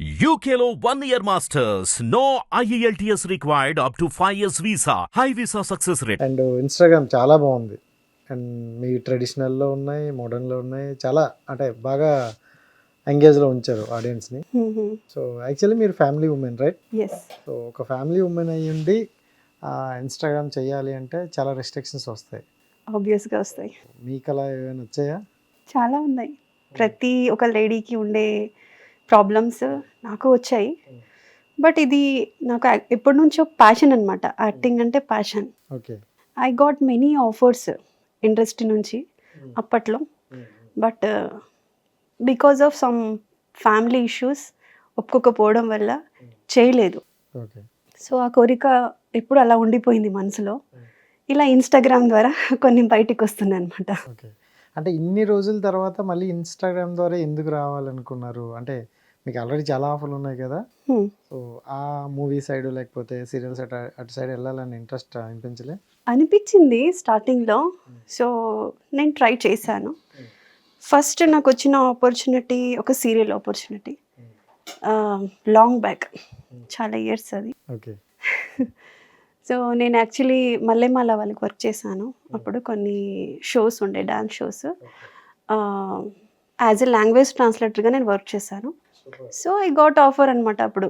One year masters. No E IELTS required up to 5 years visa. High visa success rate. And Instagram చాలా బాగుంది. And మీ ట్రెడిషనల్లో ఉన్నాయి మోడర్న్లో ఉన్నాయి. చాలా అంటే బాగా ఎంగేజ్లో ఉంచారు ఆడియన్స్ని సో యాక్చువల్లీ మీరు ఫ్యామిలీ ఉమెన్ రైట్ సో ఒక ఫ్యామిలీ ఉమెన్ అయ్యి ఉండి ఇన్స్టాగ్రామ్ చేయాలి అంటే చాలా రెస్ట్రిక్షన్స్ వస్తాయి. ఆబ్వియస్గా వస్తాయి. మీకు అలా ఏమైనా వచ్చాయా? చాలా ఉన్నాయి. ప్రతి ఒక లేడీకి ఉండే ప్రాబ్లమ్స్ నాకు వచ్చాయి. బట్ ఇది నాకు ఎప్పటి నుంచో ప్యాషన్ అనమాట యాక్టింగ్ అంటే passion I got many offers industry నుంచి అప్పట్లో. But because of some family issues ఒప్పుకోకపోవడం వల్ల చేయలేదు. ఓకే సో ఆ కోరిక ఎప్పుడు అలా ఉండిపోయింది మనసులో. ఇలా ఇన్స్టాగ్రామ్ ద్వారా కొన్ని బయటికి వస్తున్నాయి అనమాట అంటే ఇన్ని రోజుల తర్వాత మళ్ళీ ఇన్స్టాగ్రామ్ ద్వారా ఎందుకు రావాలనుకున్నారు? అంటే మీకు ఆల్రెడీ చాలా ఆఫర్లు ఉన్నాయి కదా. సో ఆ మూవీ సైడ్ లేకపోతే సీరియల్స్ అటు అటు సైడ్ వెళ్ళాలని ఇంట్రెస్ట్ అనిపించలే? అనిపించింది స్టార్టింగ్లో సో నేను ట్రై చేశాను. ఫస్ట్ నాకు వచ్చిన ఆపర్చునిటీ ఒక సీరియల్ ఆపర్చునిటీ లాంగ్ బ్యాక్ చాలా ఇయర్స్ అది. ఓకే సో నేను యాక్చువల్లీ మల్లెమాల వాళ్ళకి వర్క్ చేశాను. అప్పుడు కొన్ని షోస్ ఉండే dance shows as a language ట్రాన్స్లేటర్గా నేను వర్క్ చేశాను. సో ఐ గాట్ ఆఫర్ అనమాట అప్పుడు.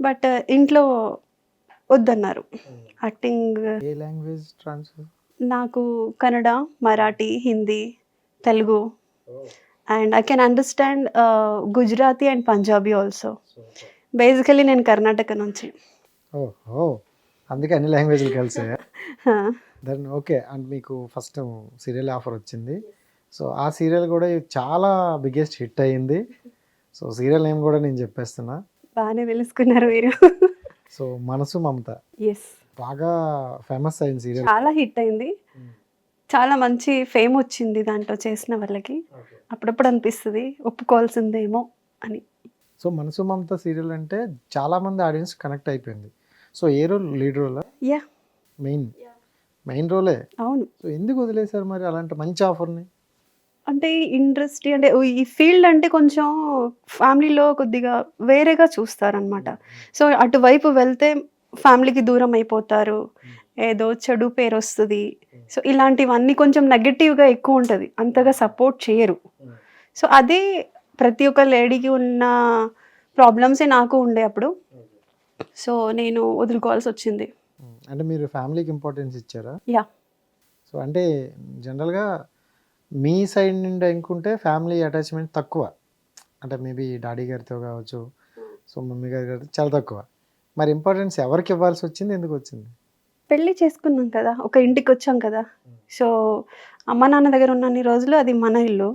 బట్ ఇంట్లో వద్దన్నారు. యాక్టింగ్ ఏ లాంగ్వేజ్ ట్రాన్స్ఫర్ నాకు Kannada Marathi Hindi Telugu and I can understand Gujarati and Punjabi also basically నేను కర్ణాటక నుంచి. ఓ ఓ అందుకే అన్ని లాంగ్వేజ్లు కలిసాయి దెన్ ఓకే అండ్ మీకు ఫస్ట్ సీరియల్ ఆఫర్ వచ్చింది. సో ఆ సీరియల్ కూడా చాలా బిగ్గెస్ట్ హిట్ అయ్యింది సో సీరియల్ నేమ్ కూడా నేను చెప్పేస్తున్నా. బాగానే తెలుసుకున్నారు మీరు. సో మనసు మమత. ఎస్ బాగా ఫేమస్ అయింది సీరియల్. చాలా హిట్ అయింది. చాలా మంచి ఫేమ్ వచ్చింది దాంట్లో చేసిన వాళ్ళకి. అప్పుడప్పుడు అనిపిస్తుంది ఒప్పుకోవాల్సిందేమో అని. సో మనసు మమత సీరియల్ అంటే చాలా మంది ఆడియన్స్ కనెక్ట్ అయిపోయింది. సో ఏ role? Lead role yeah main main రోలే అవును. సో ఎందుకు వదిలేశారు మరి అలాంటి మంచి ఆఫర్ని అంటే ఇండస్ట్రీ అంటే ఈ ఫీల్డ్ అంటే కొంచెం ఫ్యామిలీలో కొద్దిగా వేరేగా చూస్తారనమాట సో అటువైపు వెళ్తే ఫ్యామిలీకి దూరం అయిపోతారు. ఏదో చెడు పేరు వస్తుంది. సో ఇలాంటివన్నీ కొంచెం నెగటివ్గా ఎక్కువ ఉంటుంది. అంతగా సపోర్ట్ చేయరు. సో అదే ప్రతి ఒక్క లేడీకి ఉన్న ప్రాబ్లమ్సే నాకు ఉండే అప్పుడు. సో నేను వదులుకోవాల్సి వచ్చింది. అంటే మీరు ఫ్యామిలీకి ఇంపార్టెన్స్ ఇచ్చారా? యా. సో అంటే జనరల్గా మీ సైడ్ నుండి అనుకుంటే ఫ్యామిలీ అటాచ్మెంట్ తక్కువ. అంటే మేబీ డాడీ గారితో కావచ్చు సో మమ్మీ గారి గారితో చాలా తక్కువ. మరి ఇంపార్టెన్స్ ఎవరికి ఇవ్వాల్సి వచ్చింది? ఎందుకు వచ్చింది? పెళ్ళి చేసుకున్నాం కదా ఒక ఇంటికి వచ్చాం కదా. సో అమ్మ నాన్న దగ్గర ఉన్నన్ని రోజులు అది మన ఇల్లు.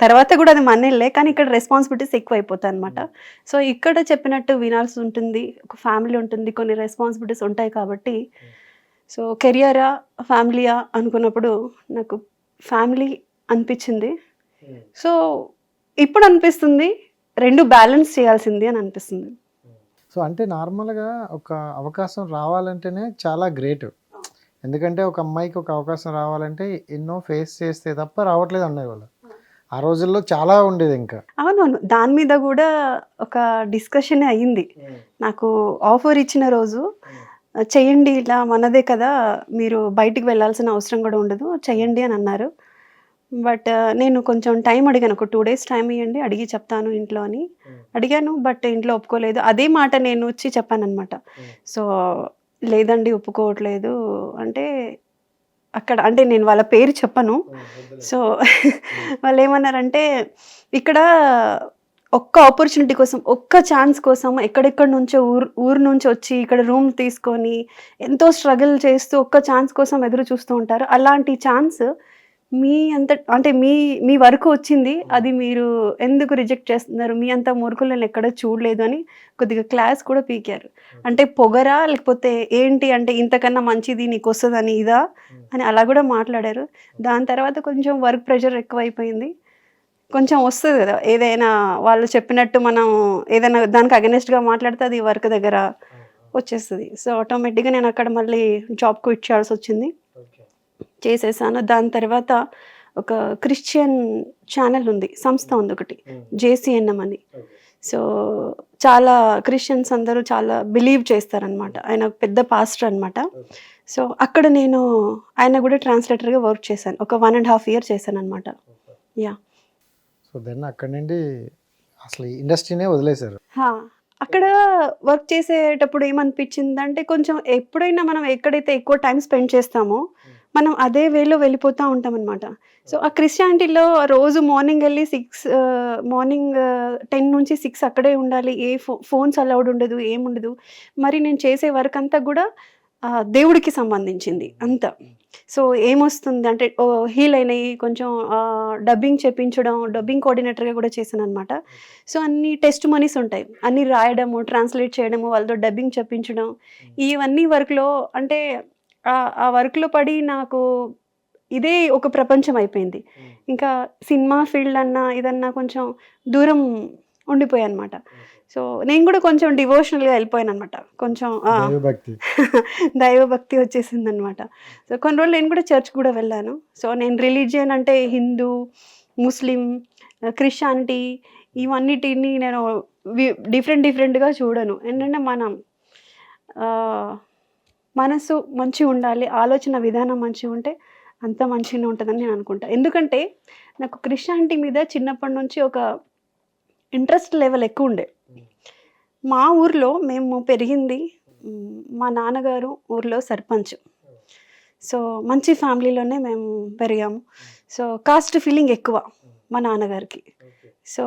తర్వాత కూడా అది మన ఇల్లే కానీ ఇక్కడ రెస్పాన్సిబిలిటీస్ ఎక్కువ అయిపోతాయి అనమాట సో ఇక్కడ చెప్పినట్టు వినాల్సి ఉంటుంది ఒక ఫ్యామిలీ ఉంటుంది కొన్ని రెస్పాన్సిబిలిటీస్ ఉంటాయి కాబట్టి. సో కెరియరా ఫ్యామిలీయా అనుకున్నప్పుడు నాకు ఫ్యామిలీ అనిపించింది. సో ఇప్పుడు అనిపిస్తుంది రెండు బ్యాలెన్స్ చేయాల్సింది అని అనిపిస్తుంది. సో అంటే నార్మల్గా ఒక అవకాశం రావాలంటేనే చాలా గ్రేట్. ఎందుకంటే ఒక అమ్మాయికి ఒక అవకాశం రావాలంటే ఎన్నో ఫేస్ చేస్తే తప్ప రావట్లేదు అన్నారు వాళ్ళు. ఆ రోజుల్లో చాలా ఉండేది ఇంకా. అవునవును. దాని మీద కూడా ఒక డిస్కషన్ అయ్యింది. నాకు ఆఫర్ ఇచ్చిన రోజు చెయ్యండి ఇలా మనదే కదా మీరు బయటికి వెళ్ళాల్సిన అవసరం కూడా ఉండదు చెయ్యండి అని అన్నారు. బట్ నేను కొంచెం టైం అడిగాను ఒక టూ డేస్ టైం ఇవ్వండి అడిగి చెప్తాను ఇంట్లో అని. అడిగాను బట్ ఇంట్లో ఒప్పుకోలేదు. అదే మాట నేను వచ్చి చెప్పాను అనమాట సో లేదండి ఒప్పుకోవట్లేదు అంటే అక్కడ అంటే నేను వాళ్ళ పేరు చెప్పను. సో వాళ్ళు ఏమన్నారంటే ఇక్కడ ఒక్క ఆపర్చునిటీ కోసం ఒక్క ఛాన్స్ కోసం ఎక్కడెక్కడి నుంచో ఊరు ఊరు నుంచి వచ్చి ఇక్కడ రూమ్ తీసుకొని ఎంతో స్ట్రగుల్ చేస్తూ ఒక్క ఛాన్స్ కోసం ఎదురు చూస్తూ ఉంటారు. అలాంటి ఛాన్స్ మీ అంత అంటే మీ మీ వరకు వచ్చింది. అది మీరు ఎందుకు రిజెక్ట్ చేస్తున్నారు? మీ అంత మూర్ఖులు నేను ఎక్కడ చూడలేదు అని కొద్దిగా క్లాస్ కూడా పీకారు. అంటే పొగరా లేకపోతే ఏంటి అంటే ఇంతకన్నా మంచిది నీకు వస్తుందని ఇదా? అని అలా కూడా మాట్లాడారు. దాని తర్వాత కొంచెం వర్క్ ప్రెషర్ ఎక్కువైపోయింది. కొంచెం వస్తుంది కదా ఏదైనా వాళ్ళు చెప్పినట్టు మనం ఏదైనా దానికి అగెనెస్ట్గా మాట్లాడితే అది వర్క్ దగ్గర వచ్చేస్తుంది. సో ఆటోమేటిక్గా నేను అక్కడ మళ్ళీ జాబ్ క్విట్ చేయాల్సి వచ్చింది. చేసేసాను. దాని తర్వాత ఒక క్రిస్టియన్ ఛానల్ ఉంది సంస్థ ఉంది ఒకటి జేసీఎన్ఎం అని. సో చాలా క్రిస్టియన్స్ అందరూ చాలా బిలీవ్ చేస్తారనమాట ఆయన పెద్ద పాస్టర్ అనమాట సో అక్కడ నేను ఆయన కూడా ట్రాన్స్లేటర్గా వర్క్ చేశాను. ఒక వన్ అండ్ హాఫ్ ఇయర్ చేశాను అనమాట యా సో దెన్ అక్కడ నుండి అసలు ఇండస్ట్రీనే వదిలేశారు. అక్కడ వర్క్ చేసేటప్పుడు ఏమనిపించింది అంటే కొంచెం ఎప్పుడైనా మనం ఎక్కడైతే ఎక్కువ టైం స్పెండ్ చేస్తామో మనం అదే వేలో వెళ్ళిపోతూ ఉంటాం అనమాట సో ఆ క్రిస్టియానిటీలో రోజు మార్నింగ్ వెళ్ళి సిక్స్ మార్నింగ్ టెన్ నుంచి సిక్స్ అక్కడే ఉండాలి. ఏ ఫో ఫోన్స్ అలౌడ్ ఉండదు ఏముండదు. మరి నేను చేసే వర్క్ అంతా కూడా దేవుడికి సంబంధించింది అంతా. సో ఏమొస్తుంది అంటే హీల్ అయినాయి కొంచెం డబ్బింగ్ చెప్పించడం డబ్బింగ్ కోఆర్డినేటర్గా కూడా చేశాను అనమాట సో అన్ని టెస్ట్ మనీస్ ఉంటాయి. అన్ని రాయడము ట్రాన్స్లేట్ చేయడము వాళ్ళతో డబ్బింగ్ చెప్పించడం. ఇవన్నీ వర్క్లో అంటే ఆ- వర్క్లో పడి నాకు ఇదే ఒక ప్రపంచం అయిపోయింది. ఇంకా సినిమా ఫీల్డ్ అన్నా ఇదన్నా కొంచెం దూరం ఉండిపోయాను అనమాట సో నేను కూడా కొంచెం డివోషనల్గా వెళ్ళిపోయాను అనమాట కొంచెం దైవభక్తి. వచ్చేసింది అనమాట సో కొన్ని రోజులు నేను కూడా చర్చ్ కూడా వెళ్ళాను. సో నేను రిలీజియన్ అంటే హిందూ ముస్లిం క్రిస్టియానిటీ ఇవన్నిటిని నేను డిఫరెంట్ డిఫరెంట్గా చూడను. ఏంటంటే మనం మనసు మంచిగా ఉండాలి ఆలోచన విధానం మంచిగా ఉంటే అంత మంచిగా ఉంటుందని నేను అనుకుంటా. ఎందుకంటే నాకు క్రిస్టియానిటీ మీద చిన్నప్పటి నుంచి ఒక ఇంట్రెస్ట్ లెవెల్ ఎక్కువ ఉండే మా ఊర్లో మేము పెరిగింది మా నాన్నగారు ఊర్లో సర్పంచ్. సో మంచి ఫ్యామిలీలోనే మేము పెరిగాము. సో కాస్ట్ ఫీలింగ్ ఎక్కువ మా నాన్నగారికి. సో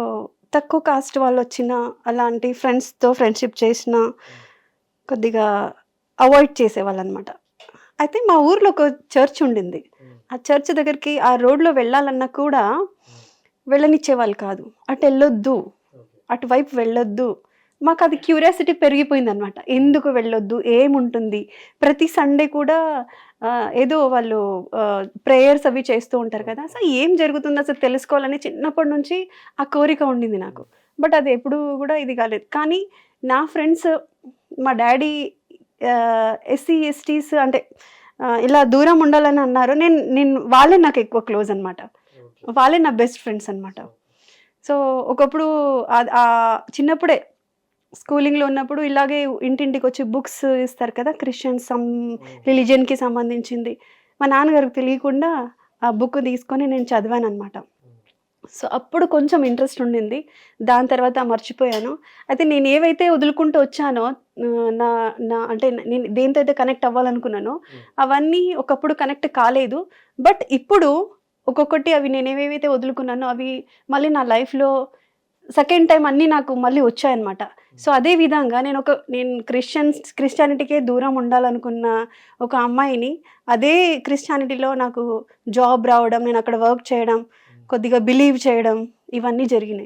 తక్కువ కాస్ట్ వాళ్ళు వచ్చిన అలాంటి ఫ్రెండ్స్తో ఫ్రెండ్షిప్ చేసిన కొద్దిగా అవాయిడ్ చేసేవాళ్ళు అనమాట అయితే మా ఊర్లో ఒక చర్చ్ ఉండింది ఆ చర్చ్ దగ్గరికి ఆ రోడ్లో వెళ్ళాలన్నా కూడా వెళ్ళనిచ్చేవాళ్ళు కాదు. అటు వెళ్ళొద్దు. అటువైపు వెళ్ళొద్దు. మాకు అది క్యూరియాసిటీ పెరిగిపోయింది అనమాట ఎందుకు వెళ్ళొద్దు? ఏముంటుంది? ప్రతి సండే కూడా ఏదో వాళ్ళు ప్రేయర్స్ అవి చేస్తూ ఉంటారు కదా. అసలు ఏం జరుగుతుందో? అసలు తెలుసుకోవాలని చిన్నప్పటి నుంచి ఆ కోరిక ఉండింది నాకు. బట్ అది ఎప్పుడు కూడా ఇది కాలేదు. కానీ నా ఫ్రెండ్స్ మా డాడీ ఎస్సీ ఎస్టీస్ అంటే ఇలా దూరం ఉండాలని అన్నారు. నేను నేను వాళ్ళే నాకు ఎక్కువ క్లోజ్ అనమాట వాళ్ళే నా బెస్ట్ ఫ్రెండ్స్ అనమాట సో ఒకప్పుడు చిన్నప్పుడే స్కూలింగ్లో ఉన్నప్పుడు ఇలాగే ఇంటింటికి వచ్చి బుక్స్ ఇస్తారు కదా క్రిస్టియన్ సమ్ రిలీజియన్కి సంబంధించింది. మా నాన్నగారికి తెలియకుండా ఆ బుక్ తీసుకొని నేను చదివాను అనమాట సో అప్పుడు కొంచెం ఇంట్రెస్ట్ ఉండింది. దాని తర్వాత మర్చిపోయాను. అయితే నేను ఏవైతే వదులుకుంటూ వచ్చానో నా నా అంటే నేను దేంతో అయితే కనెక్ట్ అవ్వాలనుకున్నానో అవన్నీ ఒకప్పుడు కనెక్ట్ కాలేదు. బట్ ఇప్పుడు ఒక్కొక్కటి అవి నేను ఏవేవైతే వదులుకున్నానో అవి మళ్ళీ నా లైఫ్లో సెకండ్ టైం అన్నీ నాకు మళ్ళీ వచ్చాయన్నమాట. సో అదే విధంగా నేను ఒక నేను క్రిస్టియన్స్ క్రిస్టియానిటీకే దూరం ఉండాలనుకున్న ఒక అమ్మాయిని అదే క్రిస్టియానిటీలో నాకు జాబ్ రావడం నేను అక్కడ వర్క్ చేయడం కొద్దిగా బిలీవ్ చేయడం ఇవన్నీ జరిగినాయి.